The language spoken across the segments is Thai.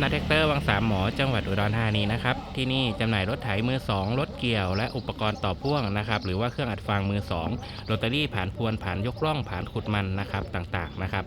นาแท็กเตอร์วังสามหมอจังหวัดอุดรธานีนะครับ ที่นี่จำหน่ายรถไถมือสองรถเกี่ยว และอุปกรณ์ต่อพ่วงนะครับหรือว่าเครื่องอัดฟางมือสองโรตารี่ผ่านพวนผ่านยกล่องผ่านขุดมันนะครับต่างๆนะครับ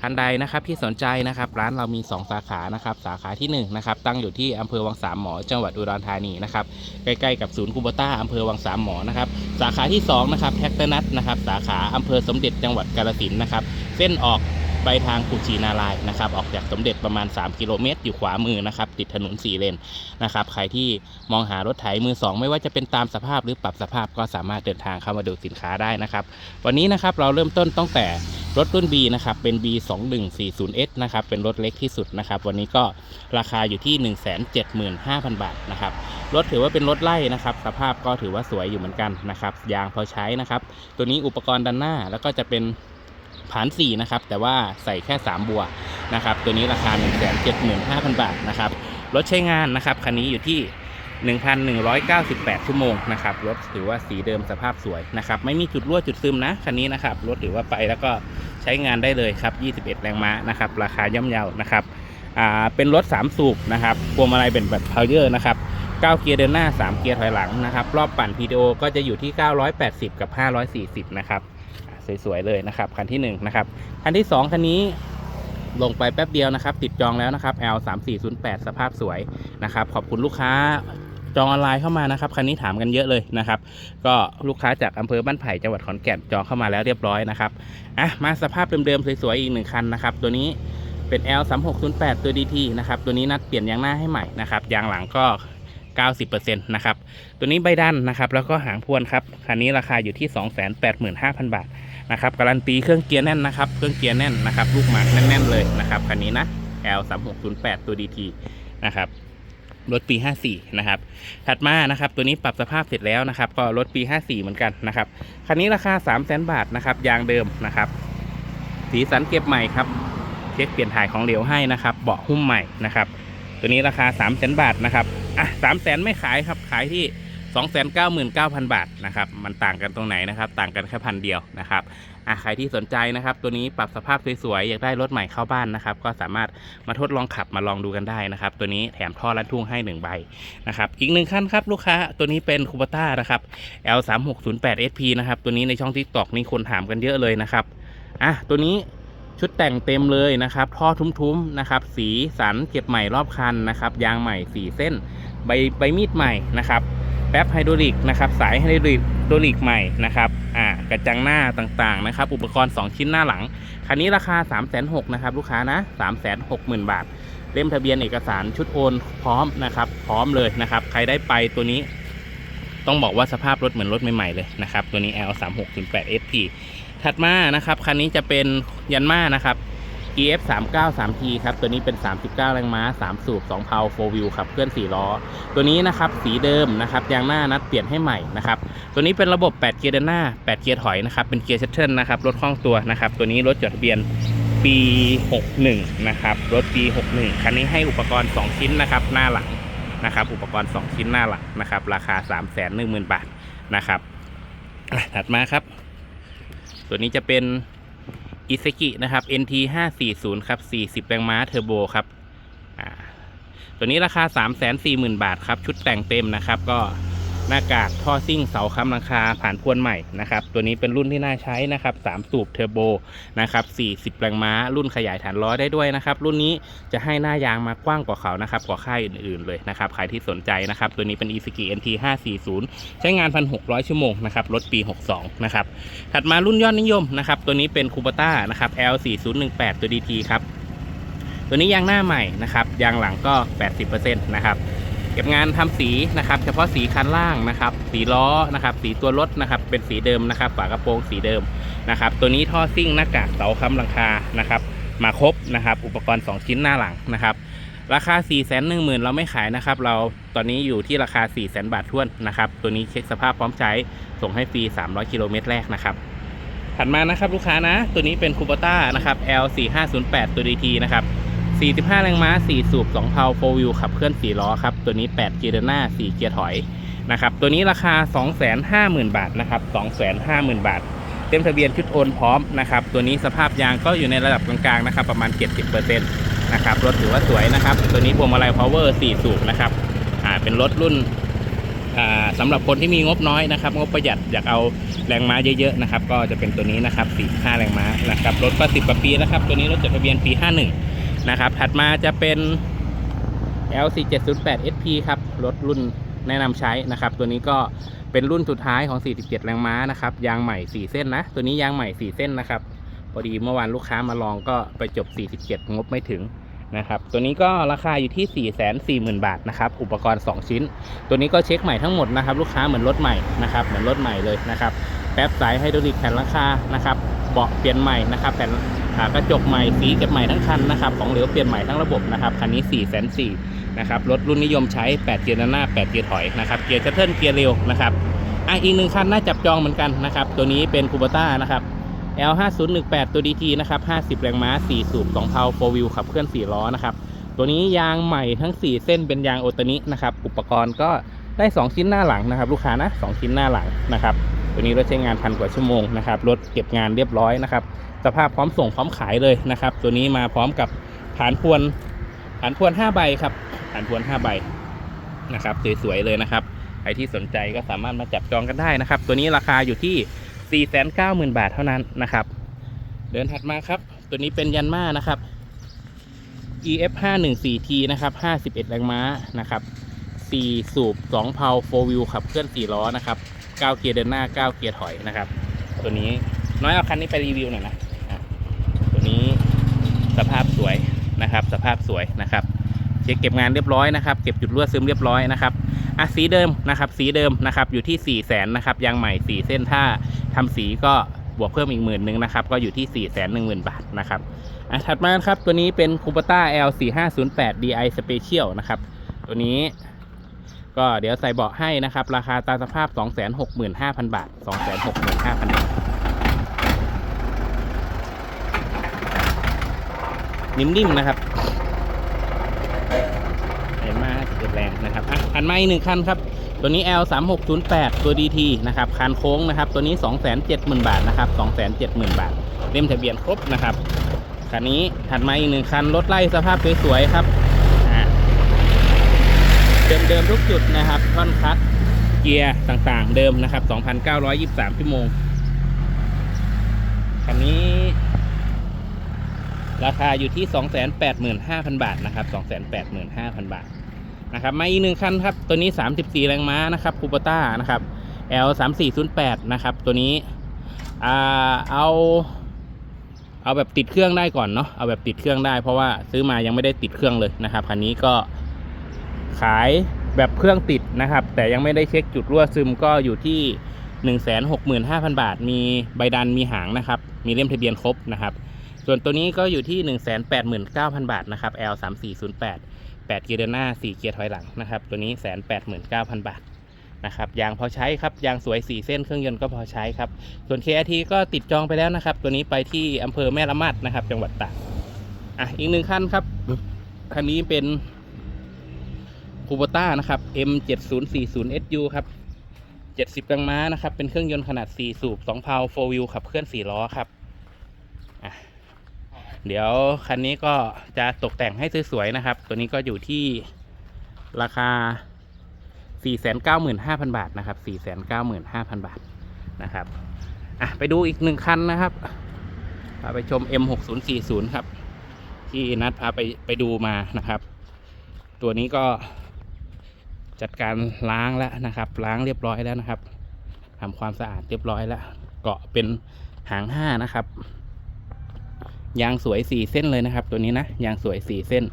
ท่านใดนะครับที่สนใจนะครับร้านเรามี 2 สาขานะครับสาขาที่1นะครับตั้งอยู่ที่อำเภอวังสามหมอ จังหวัดอุดรธานีนะครับใกล้ๆกับศูนย์คูบต้าอำเภอวังสามหมอนะครับสาขาที่2นะครับแท็กเตอร์นัทนะครับสาขาอำเภอสมเด็จจังหวัดกาฬสินธุ์นะครับเส้นออก ไปทางกุชินารายนะครับออกจากสมเด็จประมาณ 3 กิโลเมตร อยู่ขวามือนะครับติดถนน4เลนนะครับใครที่มองหารถไถมือ 2 ไม่ว่าจะเป็นตามสภาพหรือปรับสภาพก็สามารถเดินทางเข้ามาดูสินค้าได้นะครับ วันนี้นะครับเราเริ่มต้นตั้งแต่รถรุ่น B นะครับ เป็น B 2 1 4 0 S นะครับ เป็นรถเล็กที่สุดนะครับ วันนี้ก็ราคาอยู่ที่ 175,000 บาทนะครับ รถถือว่าเป็นรถไล่นะครับ สภาพก็ถือว่าสวยอยู่เหมือนกันนะครับ ยางพอใช้นะครับ ตัวนี้อุปกรณ์ด้านหน้าแล้วก็จะเป็น ผาน4นะครับแต่ว่าใส่แค่ 3 บัวนะครับตัวนี้ราคา 1 7 5 0 0 0 บาทนะครับรถใช้งานนะครับคันนี้อยู่ที่ 1,198 ชั่วโมงนะครับรถถือว่าสีเดิมสภาพสวยนะครับไม่มีจุดรั่วจุดซึมนะคันนี้นะครับรถถือว่าไปแล้วก็ใช้งานได้เลยครับ 21 แรงม้านะครับราคาย่อมเยานะครับเป็นรถ 3 สูบนะครับพวงมาลัยเป็นแบบพาวเยอร์นะครับ9 เกียร์เดินหน้า 3 เกียร์ถอยหลังนะครับ รอบปั่น PTO ก็จะอยู่ที่ 980 กับ 540 นะครับ สวยๆเลยนะครับคันที่1นงนะครับคันที่ 2คันนี้ลงไปแป๊บเดียวนะครับ ติดจองแล้วนะครับ L 3 4 0 8สภาพสวยนะครับ ขอบคุณลูกค้าจองออนไลน์เข้ามานะครับคันนี้ถามกันเยอะเลยนะครับ ก็ลูกค้าจากอำเภอบ้านไผ่จังหวัดขอนแก่นจองเข้ามาแล้วเรียบร้อยนะครับอะมาสภาพเดิมๆสวยๆอีกหนึ่งคันนะครับ ตัวนี้เป็น L 3 6 0 8ตัว DT นะครับ ตัวนี้นัดเปลี่ยนยางหน้าให้ใหม่นะครับยางหลังก็ 90%นะครับ ตัวนี้ใบดันนะครับ แล้วก็หางพวนครับ คันนี้ราคาอยู่ที่ 285,000 บาท นะครับการันตีเครื่องเกียร์แน่นนะครับ เครื่องเกียร์แน่นนะครับ ลูกหมากแน่นๆเลยนะครับคันนี้นะ L 3 6 0 8ตัว DT นะครับรถปี 54 นะครับ ถัดมานะครับ ตัวนี้ปรับสภาพเสร็จแล้วนะครับ ก็รถปี 54 เหมือนกันนะครับ คันนี้ราคา 3 0 0 0 0 0 บาทนะครับ ยางเดิมนะครับ สีสันเก็บใหม่ครับ เช็คเปลี่ยนถ่ายของเหลวให้นะครับ เบาะหุ้มใหม่นะครับ ตัวนี้ราคา 3 0 0 0 0 0 บาทนะครับ อะสามแสนไม่ขายครับ ขายที่ 299,000 บาทนะครับ มันต่างกันตรงไหนนะครับ ต่างกันแค่พันเดียวนะครับอะใครที่สนใจนะครับ ตัวนี้ปรับสภาพสวยๆ อยากได้รถใหม่เข้าบ้านนะครับ ก็สามารถมาทดลองขับมาลองดูกันได้นะครับ ตัวนี้แถมท่อลัดทุ่งให้ 1 ใบนะครับ อีกหนึ่งขั้นครับลูกค้า ตัวนี้เป็นคูปต้านะครับ L 3 6 0 8 SP นะครับ ตัวนี้ในช่องทิกตอกนี่คนถามกันเยอะเลยนะครับ อะ ตัวนี้ชุดแต่งเต็มเลยนะครับ ท่อทุ้มๆนะครับ สีสันเก็บใหม่รอบคันนะครับ ยางใหม่ 4 เส้น ใบใบมีดใหม่นะครับ แป๊บไฮดรอลิกนะครับสายไฮดรอลิกไฮดลิกใหม่นะครับอ่ากระจังหน้าต่างๆนะครับอุปกรณ์ 2 ชิ้นหน้าหลัง คันนี้ราคา 3 6 0 0 0นะครับลูกค้านะ 3 6 0 0 0 0 บาท เล่มทะเบียนเอกสารชุดโอนพร้อมนะครับพร้อมเลยนะครับใครได้ไปตัวนี้ ต้องบอกว่าสภาพรถเหมือนรถใหม่ๆเลยนะครับตัวนี้ L 3 6 0 8 SP ถัดมานะครับคันนี้จะเป็นยันมานะครับ EF 3 9 3 T ครับ ตัวนี้เป็น 39 แรงม้า 3 สูบ 2 เพา4 wheel ขับเคลื่อน 4 ล้อ ตัวนี้นะครับ สีเดิมนะครับ ยางหน้านัดเปลี่ยนให้ใหม่นะครับ ตัวนี้เป็นระบบ 8 เกียร์เดินหน้า 8 เกียร์ถอยนะครับ เป็นเกียร์ชัตเทิลนะครับ รถคล่องตัวนะครับ ตัวนี้รถจดทะเบียนปี 61 นะครับ รถปี 61 คันนี้ให้อุปกรณ์ 2 ชิ้นนะครับ หน้าหลังนะครับ อุปกรณ์ 2 ชิ้นหน้าหลังนะครับ ราคา 3 1 0 0 0 0 บาทนะครับ ถัดมาครับ ตัวนี้จะเป็น อิซกินะครับ NT 540ครับ 40 แรงม้าเทอร์โบครับตัวนี้ราคา 340,000 บาทครับ ชุดแต่งเต็มนะครับก็ หน้ากากท่อซิ่งเสาค้ำราคาผ่านพวนใหม่นะครับตัวนี้เป็นรุ่นที่น่าใช้นะครับ3สูบเทอร์โบนะครับ40แรงม้า รุ่นขยายฐานล้อได้ด้วยนะครับรุ่นนี้จะให้หน้ายางมากว้างกว่าเขานะครับกว่าค่ายอื่นๆเลยนะครับใครที่สนใจนะครับตัวนี้เป็น i s u z u NT 540 ใช้งาน 1,600 ชั่วโมงนะครับรถปี 62นะครับถัดมารุ่นยอดนิยมนะครับตัวนี้เป็นคูปต้านะครับ L 4 0 1 8ตัว DT ครับตัวนี้ยางหน้าใหม่นะครับยางหลังก็ 80%นะครับ เก็บงานทำสีนะครับ เฉพาะสีคันล่างนะครับ สีล้อนะครับ สีตัวรถนะครับ เป็นสีเดิมนะครับ ฝากระโปรงสีเดิมนะครับ ตัวนี้ท่อซิ่งหน้ากากเสาค้ำหลังคานะครับ มาครบนะครับ อุปกรณ์ 2 ชิ้นหน้าหลังนะครับ ราคา 4 1 0 0 0 0 เราไม่ขายนะครับ เราตอนนี้อยู่ที่ราคา 4 0 0 0 0 0 บาทท้วนนะครับ ตัวนี้เช็คสภาพพร้อมใช้ ส่งให้ฟรี 300 กิโลเมตรแรกนะครับถัดมานะครับลูกค้านะ ตัวนี้เป็นคูปต้านะครับ L 4 5 0 8 ตัว DT นะครับ 45 แรงม้า 4 สูบ 2 เพา4 wheel ขับเคลื่อน 4 ล้อครับ ตัวนี้ 8 เกียร์เดินหน้า 4 เกียร์ถอยนะครับ ตัวนี้ราคา 250,000 บาทนะครับ 250,000 บาท เต็มทะเบียนชุดโอนพร้อมนะครับ ตัวนี้สภาพยางก็อยู่ในระดับกลางๆนะครับ ประมาณ 70%นนะครับ รถถือว่าสวยนะครับ ตัวนี้พวงมาลัย power 4 สูบนะครับ อ่า เป็นรถรุ่นอ่าสำหรับคนที่มีงบน้อยนะครับงบประหยัดอยากเอาแรงม้าเยอะๆนะครับ ก็จะเป็นตัวนี้นะครับ45แรงม้านะครับรถก็10กว่าปีแล้วครับ ตัวนี้รถจดทะเบียนปี 51 นะครับ ถัดมาจะเป็น L4708 SP ครับ รถรุ่นแนะนำใช้นะครับ ตัวนี้ก็เป็นรุ่นสุดท้ายของ 47 แรงม้านะครับ ยางใหม่ 4 เส้นนะ ตัวนี้ยางใหม่ 4 เส้นนะครับพอดีเมื่อวานลูกค้ามาลองก็ไปจบ 47 งบไม่ถึงนะครับ ตัวนี้ก็ราคาอยู่ที่ 440,000 บาทนะครับ อุปกรณ์ 2 ชิ้น ตัวนี้ก็เช็คใหม่ทั้งหมดนะครับ ลูกค้าเหมือนรถใหม่นะครับ เหมือนรถใหม่เลยนะครับ แป๊บสายไฮดรอลิกแผ่นหลังคานะครับ เบาะเปลี่ยนใหม่นะครับ แผ่น กระจกใหม่สีเก็บใหม่ทั้งคันนะครับของเหลวเปลี่ยนใหม่ทั้งระบบนะครับคันนี้4 4 0 0 0นะครับรถรุ่นนิยมใช้ 8 เกียร์ด้านหน้า 8 เกียร์ถอยนะครับเกียร์ชัตเทิลเกียร์เร็วนะครับอะอีกหนึ่งคันน่าจับจองเหมือนกันนะครับตัวนี้เป็นคูเบต้านะครับ L5018 ตัว DT นะครับ 50 แรงม้า 4 สูบ 2 เพา4 wheel ขับเคลื่อน 4 ล้อนะครับ ตัวนี้ยางใหม่ทั้ง 4 เส้นเป็นยางโอตานินะครับ อุปกรณ์ก็ได้ 2 ชิ้นหน้าหลังนะครับ ลูกค้านะ 2 ชิ้นหน้าหลังนะครับ ตัวนี้รถใช้งานพันกว่าชั่วโมงนะครับ รถเก็บงานเรียบร้อยนะครับ สภาพพร้อมส่งพร้อมขายเลยนะครับ ตัวนี้มาพร้อมกับฐานพวนฐานพวน5ใบครับฐานพวน5ใบนะครับสวยๆเลยนะครับใครที่สนใจก็สามารถมาจับจองกันได้นะครับ ตัวนี้ราคาอยู่ที่ 490,000 บาทเท่านั้นนะครับ เดินถัดมาครับ ตัวนี้เป็นยันมานะครับ EF 5 1 4 T นะครับ51 แรงม้านะครับ4สูบ 2 เพา4 wheel ขับเคลื่อน 4 ล้อนะครับ 9 เกียร์เดินหน้า 9 เกียร์ถอยนะครับ ตัวนี้น้อยเอาคันนี้ไปรีวิวหน่อยนะ สภาพสวยนะครับ สภาพสวยนะครับ เช็คเก็บงานเรียบร้อยนะครับ เก็บจุดรั่วซึมเรียบร้อยนะครับอะสีเดิมนะครับ สีเดิมนะครับ อยู่ที่4 0 0แสนนะครับ ยางใหม่4เส้นถ้าทำสีก็บวกเพิ่มอีกหมื่นหนึ่งนะครับ ก็อยู่ที่4 1 0 0 0 0บาทนะครับอะถัดมาครับ ตัวนี้เป็น c u p e t a L4508 DI Special นะครับ ตัวนี้ก็เดี๋ยวใส่เบาะให้นะครับ ราคาตามสภาพ 265,000 บาท 265,000 บาท นิ่มๆนะครับเห็นมาเกิดแรงนะครับอะคันไม้หนึ่งคันครับ ตัวนี้ L 3 6 0 8ตัว DT นะครับคันโค้งนะครับ ตัวนี้ 270,000 บาทนะครับ270,000 บาท เล่มทะเบียนครบนะครับคันนี้ถัดมาอีกหนึ่งคันรถไล่สภาพสวยๆครับเดิมๆทุกจุดนะครับท่อนคัดเกียร์ต่างๆ เดิมนะครับ 2,923 ชั่วโมงคันนี้ ราคาอยู่ที่ 285,000 บาทนะครับ 285,000 บาทนะครับมาอีกหนึ่งคันครับ ตัวนี้ 34 แรงม้านะครับคูปต้านะครับ L 3408นะครับ ตัวนี้อ่าเอาเอาแบบติดเครื่องได้ก่อนเนาะเอาแบบติดเครื่องได้ เพราะว่าซื้อมายังไม่ได้ติดเครื่องเลยนะครับคันนี้ก็ขายแบบเครื่องติดนะครับ แต่ยังไม่ได้เช็คจุดรั่วซึมก็อยู่ที่ 165,000 บาท มีใบดันมีหางนะครับ มีเล่มทะเบียนครบนะครับ ส่วนตัวนี้ก็อยู่ที่ 189,000 บาทนะครับ L 3 4 0 8 8 เกียร์เดินหน้า 4 เกียร์ถอยหลังนะครับ ตัวนี้ 189,000 บาทนะครับยางพอใช้ครับยางสวย 4 เส้นเครื่องยนต์ก็พอใช้ครับ ส่วน KRT ก็ติดจองไปแล้วนะครับ ตัวนี้ไปที่อำเภอแม่ละมัดนะครับ จังหวัดตากอะอีกหนึ่งคันครับคันนี้เป็นคูโบต้านะครับ M7040 SU ครับ70แรงม้านะครับ เป็นเครื่องยนต์ขนาด 4 สูบ 2 เพา4 wheel ขับเคลื่อน 4 ล้อครับอะ เดี๋ยวคันนี้ก็จะตกแต่งให้สวยๆนะครับ ตัวนี้ก็อยู่ที่ราคา 495,000 บาทนะครับ 495,000 บาทนะครับอะไปดูอีกหนึ่งคันนะครับพาไปชม M6040 ครับ ที่นัดพาไปไปดูมานะครับ ตัวนี้ก็จัดการล้างแล้วนะครับ ล้างเรียบร้อยแล้วนะครับทำความสะอาดเรียบร้อยแล้ว เกาะเป็นหางห้านะครับ ยางสวยสี่เส้นเลยนะครับ ตัวนี้นะยางสวยสี่เส้น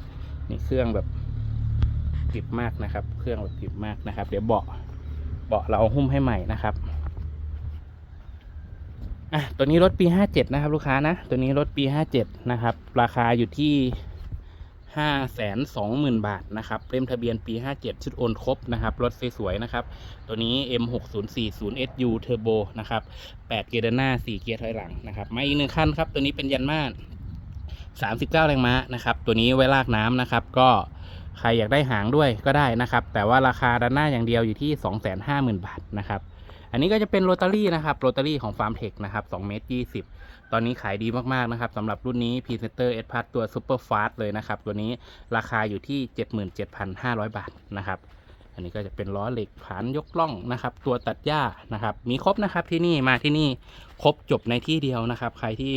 นี่เครื่องแบบกริบมากนะครับ เครื่องแบบกริบมากนะครับ เดี๋ยวเบาะเบาะเราหุ้มให้ใหม่นะครับอะตัวนี้รถปีห้าเจ็ดนะครับ ลูกค้านะ ตัวนี้รถปีห้าเจ็ดนะครับ ราคาอยู่ที่ ห้าแสนสองหมื่นบาทนะครับเล่มทะเบียนปีห้าเจ็ดชุดโอนครบนะครับ รถสวยๆนะครับ ตัวนี้ M6040 SU Turbo นะครับ 8 เกียร์เดินหน้า 4 เกียร์ถอยหลังนะครับมาอีกหนึ่งคันครับ ตัวนี้เป็นยันมา39 แรงม้านะครับ ตัวนี้ไว้ลากน้ำนะครับ ก็ใครอยากได้หางด้วยก็ได้นะครับ แต่ว่าราคาด้านหน้าอย่างเดียวอยู่ที่ 250,000 บาทนะครับ อันนี้ก็จะเป็นโรตารี่นะครับ โรตารี่ของฟาร์มเทคนะครับ2เมตร20 ตอนนี้ขายดีมากๆนะครับสำหรับรุ่นนี้ p r e s e n t e r S Plus ตัว Super Fast เลยนะครับ ตัวนี้ราคาอยู่ที่ 77,500 บาทนะครับอันนี้ก็จะเป็นล้อเหล็กผานยกล่องนะครับ ตัวตัดหญ้านะครับ มีครบนะครับที่นี่มาที่นี่ครบจบในที่เดียวนะครับ ใครที่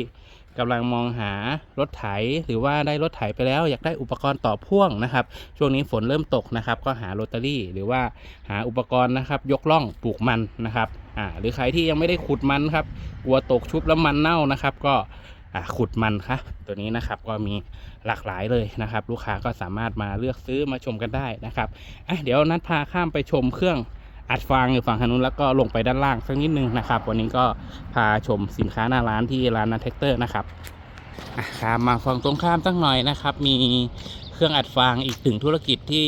กำลังมองหารถไถหรือว่าได้รถไถไปแล้ว อยากได้อุปกรณ์ต่อพ่วงนะครับ ช่วงนี้ฝนเริ่มตกนะครับ ก็หาโรตารี่ หรือว่าหาอุปกรณ์นะครับ ยกล่องปลูกมันนะครับ อ่าหรือใครที่ยังไม่ได้ขุดมันครับ กลัวตกชุบแล้วมันเน่านะครับ ก็อ่าขุดมันค่ะตัวนี้นะครับก็มีหลากหลายเลยนะครับ ลูกค้าก็สามารถมาเลือกซื้อมาชมกันได้นะครับอะเดี๋ยวนัดพาข้ามไปชมเครื่องอัดฟางอยู่ฝั่งทางนู้นแล้วก็ลงไปด้านล่างสักนิดนึงนะครับ วันนี้ก็พาชมสินค้าหน้าร้านที่ร้านนัทเทคเตอร์นะครับข้ามมาฝั่งตรงข้ามสักหน่อยนะครับ มีเครื่องอัดฟางอีกถึงธุรกิจที่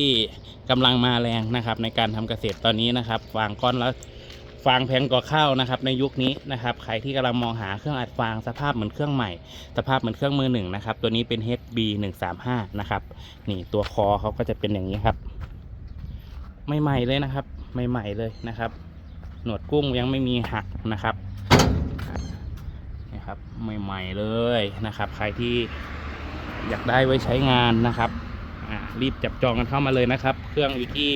กำลังมาแรงนะครับ ในการทำเกษตรตอนนี้นะครับฟางก้อนละ ฟางแพงกว่าข้าวนะครับ ในยุคนี้นะครับใครที่กำลังมองหาเครื่องอัดฟางสภาพเหมือนเครื่องใหม่ สภาพเหมือนเครื่องมือหนึ่งนะครับ ตัวนี้เป็น HB 1 3 5นะครับนี่ตัวคอเขาก็จะเป็นอย่างนี้ครับไม่ใหม่เลยนะครับไม่ใหม่เลยนะครับ หนวดกุ้งยังไม่มีหักนะครับนี่ครับไม่ใหม่เลยนะครับ ใครที่อยากได้ไว้ใช้งานนะครับรีบจับจองกันเข้ามาเลยนะครับ เครื่องอยู่ที่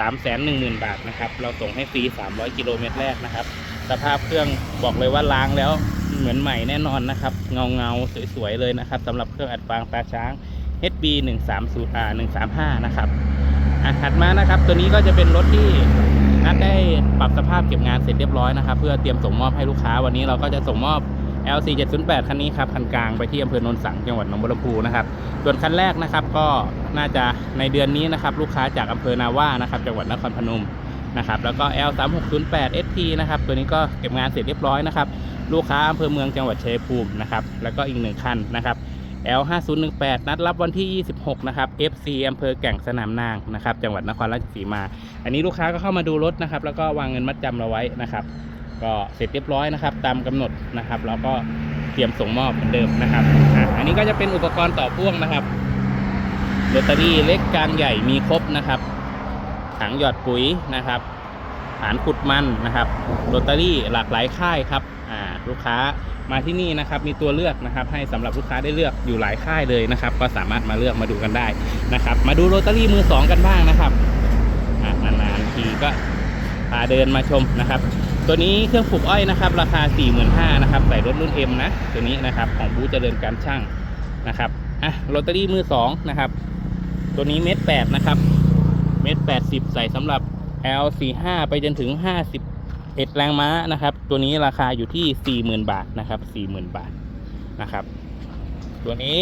3 1 0 0 0 0 บาทนะครับ เราส่งให้ฟรี 300 กิโลเมตรแรกนะครับ สภาพเครื่องบอกเลยว่าล้างแล้วเหมือนใหม่แน่นอนนะครับ เงาเงาสวยๆเลยนะครับสำหรับเครื่องอัดฟางตาช้าง HB 130 R 135นะครับอะถัดมานะครับ ตัวนี้ก็จะเป็นรถที่นัดได้ปรับสภาพเก็บงานเสร็จเรียบร้อยนะครับ เพื่อเตรียมส่งมอบให้ลูกค้าวันนี้เราก็จะส่งมอบ LC 708คันนี้ครับคันกลางไปที่อำเภอโนนสังจังหวัดหนองบัวลำพูนะครับส่วนคันแรกนะครับก็น่าจะในเดือนนี้นะครับลูกค้าจากอำเภอนาว่านะครับจังหวัดนครพนมนะครับแล้วก็ L 3 6 0 8 ST นะครับตัวนี้ก็เก็บงานเสร็จเรียบร้อยนะครับลูกค้าอำเภอเมืองจังหวัดชัยภูมินะครับแล้วก็อีกหนึ่งคันนะครับ L 5 0 1 8นัดรับวันที่ 26 นะครับ FC อำเภอแก่งสนามนางนะครับจังหวัดนครราชสีมา อันนี้ลูกค้าก็เข้ามาดูรถนะครับแล้วก็วางเงินมัดจำเราไว้นะครับ ก็เสร็จเรียบร้อยนะครับ ตามกำหนดนะครับ แล้วก็เตรียมส่งมอบเหมือนเดิมนะครับอันนี้ก็จะเป็นอุปกรณ์ต่อพ่วงนะครับโรตารี่เล็กกลางใหญ่มีครบนะครับถังหยอดปุ๋ยนะครับฐานขุดมันนะครับโรตารี่หลากหลายค่ายครับอ่าลูกค้ามาที่นี่นะครับมีตัวเลือกนะครับ ให้สำหรับลูกค้าได้เลือกอยู่หลายค่ายเลยนะครับ ก็สามารถมาเลือกมาดูกันได้นะครับ มาดูโรตารี่มือสองกันบ้างนะครับนานๆทีก็พาเดินมาชมนะครับ ตัวนี้เครื่องปลูกอ้อยนะครับ ราคา 45,000นะครับใส่รถรุ่น M นะ ตัวนี้นะครับของบูเจริญการช่างนะครับอะโรตารี่มือสองนะครับ ตัวนี้เมตรแปดนะครับ เมตรแปดสิบใส่สำหรับ L45 ไปจนถึง 51 แรงม้านะครับ ตัวนี้ราคาอยู่ที่ 40,000 บาทนะครับ40,000 บาทนะครับ ตัวนี้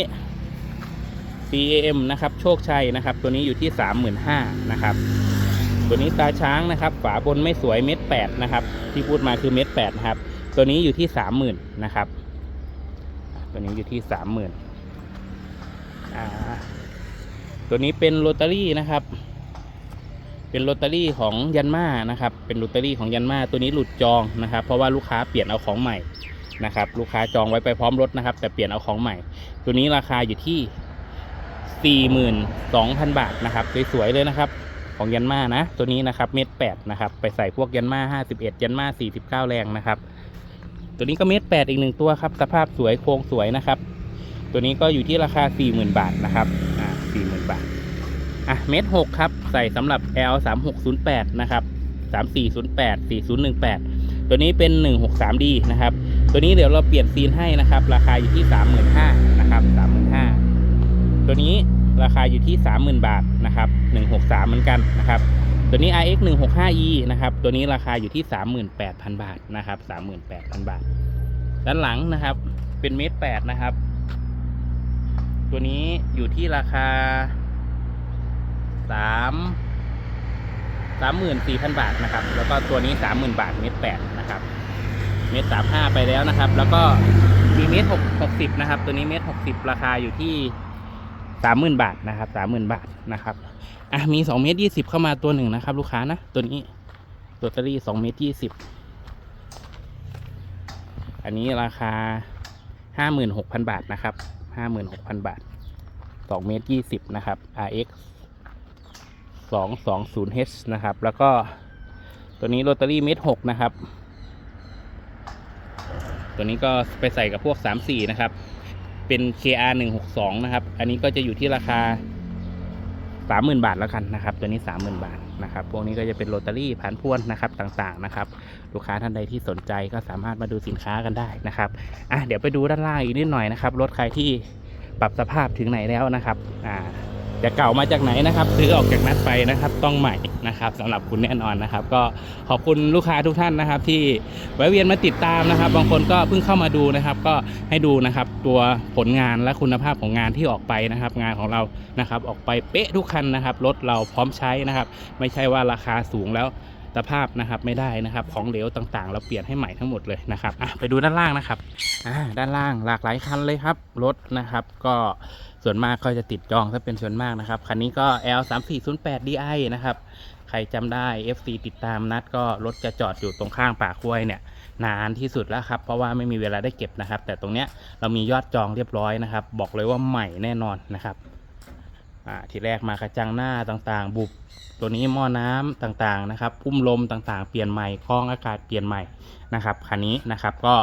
CAM นะครับ โชคชัยนะครับ ตัวนี้อยู่ที่ 35,000นะครับ ตัวนี้ตาช้างนะครับ ฝาบนไม่สวยเม็ดแปดนะครับ ที่พูดมาคือเม็ดแปดนะครับ ตัวนี้อยู่ที่สามหมื่นนะครับ ตัวนี้อยู่ที่สามหมื่นตัวนี้เป็นโรตารี่นะครับ เป็นโรตารี่ของยันมานะครับ เป็นโรตารี่ของยันมาตัวนี้หลุดจองนะครับ เพราะว่าลูกค้าเปลี่ยนเอาของใหม่นะครับ ลูกค้าจองไว้ไปพร้อมรถนะครับ แต่เปลี่ยนเอาของใหม่ ตัวนี้ราคาอยู่ที่ 42,000 บาทนะครับ สวยๆเลยนะครับ ของยันมานะ ตัวนี้นะครับเมตรแปดนะครับ ไปใส่พวกยันมาห้าสิบเอ็ดยันมาสี่สิบเก้าแรงนะครับ ตัวนี้ก็เมตรแปดอีกหนึ่งตัวครับ สภาพสวยโครงสวยนะครับ ตัวนี้ก็อยู่ที่ราคาสี่หมื่นบาทนะครับ อ่าสี่หมื่นบาท อะเมตรหกครับ ใส่สำหรับ L สามหกศูนย์แปดนะครับสามสี่ศูนย์แปดสี่ศูนย์หนึ่งแปดตัวนี้เป็นหนึ่งหกสามดีนะครับ ตัวนี้เดี๋ยวเราเปลี่ยนซีนให้นะครับ ราคาอยู่ที่สามหมื่นห้านะครับสามหมื่นห้าตัวนี้ ราคาอยู่ที่ 30,000 บาทนะครับ163 เหมือนกันนะครับตัวนี้ RX 165E นะครับตัวนี้ราคาอยู่ที่ 38,000 บาทนะครับ38,000 บาท ด้านหลังนะครับเป็นเมตรแปดนะครับ ตัวนี้อยู่ที่ราคา3 34,000บาทนะครับ แล้วก็ตัวนี้30,000บาทเมตรแปดนะครับ เมตรสามห้าไปแล้วนะครับ แล้วก็มีเมตรหกหกสิบนะครับ ตัวนี้เมตรหกสิบราคาอยู่ที่ สามหมื่นบาทนะครับสามหมื่นบาทนะครับอะมีสองเมตรยี่สิบเข้ามาตัวหนึ่งนะครับ ลูกค้านะตัวนี้ลอตเตอรี่สองเมตรยี่สิบอันนี้ราคาห้าหมื่นหกพันบาทนะครับห้าหมื่นหกพันบาทสองเมตรยี่สิบนะครับ RX สองสองศูนย์ H นะครับ แล้วก็ตัวนี้ลอตเตอรี่เมตรหกนะครับ ตัวนี้ก็ไปใส่กับพวก3 4นะครับ เป็น KR 162นะครับ อันนี้ก็จะอยู่ที่ราคา 30,000 บาทแล้วกันนะครับ ตัวนี้ 30,000 บาทนะครับ พวกนี้ก็จะเป็นโรตารี่ผ่านพวนนะครับต่างๆนะครับ ลูกค้าท่านใดที่สนใจก็สามารถมาดูสินค้ากันได้นะครับอะเดี๋ยวไปดูด้านล่างอีกนิดหน่อยนะครับ รถใครที่ปรับสภาพถึงไหนแล้วนะครับอ่า จะเก่ามาจากไหนนะครับ ซื้อออกจากนัดไปนะครับ ต้องใหม่นะครับสำหรับคุณแน่นอนนะครับ ก็ขอบคุณลูกค้าทุกท่านนะครับ ที่แวะเวียนมาติดตามนะครับ บางคนก็เพิ่งเข้ามาดูนะครับ ก็ให้ดูนะครับตัวผลงานและคุณภาพของงานที่ออกไปนะครับ งานของเรานะครับออกไปเป๊ะทุกคันนะครับรถเราพร้อมใช้นะครับ ไม่ใช่ว่าราคาสูงแล้วสภาพนะครับไม่ได้นะครับของเหลวต่างๆ เราเปลี่ยนให้ใหม่ทั้งหมดเลยนะครับไปดูด้านล่างนะครับด้านล่างหลากหลายคันเลยครับรถนะครับ ก็ ส่วนมากก็จะติดจองถ้าเป็นส่วนมากนะครับคันนี้ก็ L 3 4 0 8 DI นะครับ ใครจำได้ FC ติดตามนัดก็รถจะจอดอยู่ตรงข้างป่ากล้ยเนี่ยนานที่สุดแล้วครับเพราะว่าไม่มีเวลาได้เก็บนะครับ แต่ตรงเนี้ยเรามียอดจองเรียบร้อยนะครับ บอกเลยว่าใหม่แน่นอนนะครับอ่าทีแรกมากระจังหน้าต่างๆ บุบตัวนี้หม้อน้ำต่างๆนะครับพุ่มลมต่างๆ เปลี่ยนใหม่กรองอากาศเปลี่ยนใหม่นะครับคันนี้นะครับก็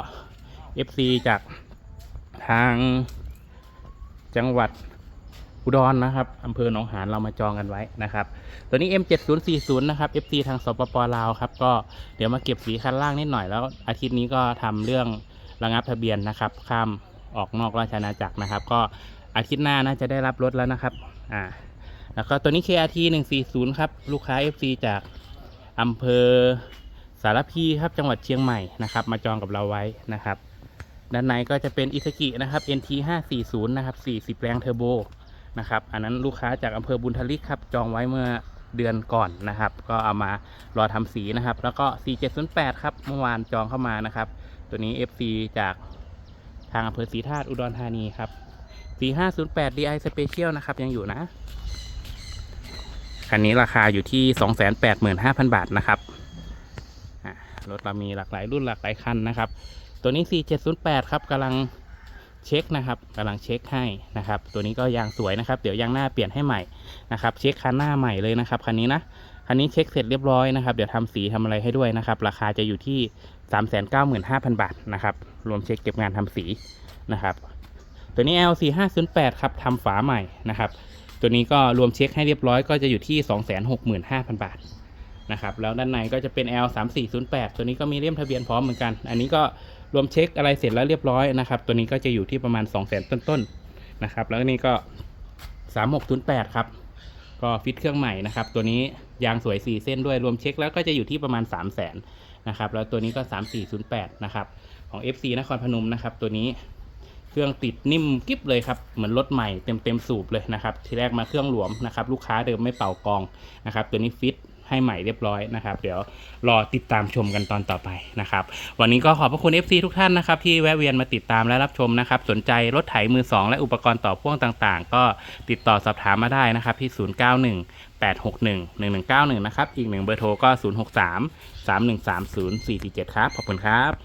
FC จากทาง จังหวัดอุดรนะครับอำเภอหนองหานเรามาจองกันไว้นะครับ ตัวนี้ M7040 นะครับ FC ทางสปปลาวครับ ก็เดี๋ยวมาเก็บสีคันล่างนิดหน่อยแล้ว อาทิตย์นี้ก็ทำเรื่องระงับทะเบียนนะครับ ข้ามออกนอกราชอาณาจักรนะครับ ก็อาทิตย์หน้าน่าจะได้รับรถแล้วนะครับ อ่า แล้วก็ตัวนี้ KRT 140ครับ ลูกค้า FC จากอำเภอสารพีครับ จังหวัดเชียงใหม่นะครับ มาจองกับเราไว้นะครับ ด้านในก็จะเป็นอิสกินะครับ NT 540นะครับ40 แรงเทอร์โบนะครับ อันนั้นลูกค้าจากอำเภอบุญทลิกครับ จองไว้เมื่อเดือนก่อนนะครับ ก็เอามารอทำสีนะครับ แล้วก็ 4708 ครับ เมื่อวานจองเข้ามานะครับ ตัวนี้ FC จากทางอำเภอศรีธาตุอุดรธานีครับ 4508 DI Special นะครับ ยังอยู่นะ คันนี้ราคาอยู่ที่ 285,000 บาทนะครับรถเรามีหลากหลายรุ่นหลากหลายคันนะครับ ตัวนี้ 4708 ครับกำลังเช็คนะครับกำลังเช็คให้นะครับ ตัวนี้ก็ยางสวยนะครับ เดี๋ยวยางหน้าเปลี่ยนให้ใหม่นะครับ เช็คคันหน้าใหม่เลยนะครับคันนี้นะคันนี้เช็คเสร็จเรียบร้อยนะครับ เดี๋ยวทำสีทำอะไรให้ด้วยนะครับ ราคาจะอยู่ที่ 395,000 บาทนะครับ รวมเช็คเก็บงานทำสีนะครับ ตัวนี้ L4508 ครับทำฝาใหม่นะครับ ตัวนี้ก็รวมเช็คให้เรียบร้อยก็จะอยู่ที่ 265,000 บาทนะครับ แล้วด้านในก็จะเป็น L 3 4 0 8 ตัวนี้ก็มีเล่มทะเบียนพร้อมเหมือนกัน อันนี้ก็ รวมเช็คอะไรเสร็จแล้วเรียบร้อยนะครับ ตัวนี้ก็จะอยู่ที่ประมาณ 200,000 ต้นๆนะครับ แล้วนี่ก็ 3608 ครับ ก็ฟิตเครื่องใหม่นะครับ ตัวนี้ยางสวย 4 เส้นด้วยรวมเช็คแล้วก็จะอยู่ที่ประมาณ 3 0 0 0 0 0นะครับ แล้วตัวนี้ก็ 3408 นะครับ ของ FC นครพนมนะครับ ตัวนี้เครื่องติดนิ่มกิ๊บเลยครับ เหมือนรถใหม่เต็มเต็มๆสูบเลยนะครับ ทีแรกมาเครื่องหลวมนะครับ ลูกค้าเดิมไม่เป่ากองนะครับ ตัวนี้ฟิต ให้ใหม่เรียบร้อยนะครับ เดี๋ยวรอติดตามชมกันตอนต่อไปนะครับ วันนี้ก็ขอบพระคุณ FC ทุกท่านนะครับ ที่แวะเวียนมาติดตามและรับชมนะครับ สนใจรถไถมือ 2 และอุปกรณ์ต่อพ่วงต่างๆ ก็ติดต่อสอบถามมาได้นะครับที่ 091 861 1191 นะครับ อีกหนึ่งเบอร์โทรก็ 063 3130 447 ครับ ขอบคุณครับ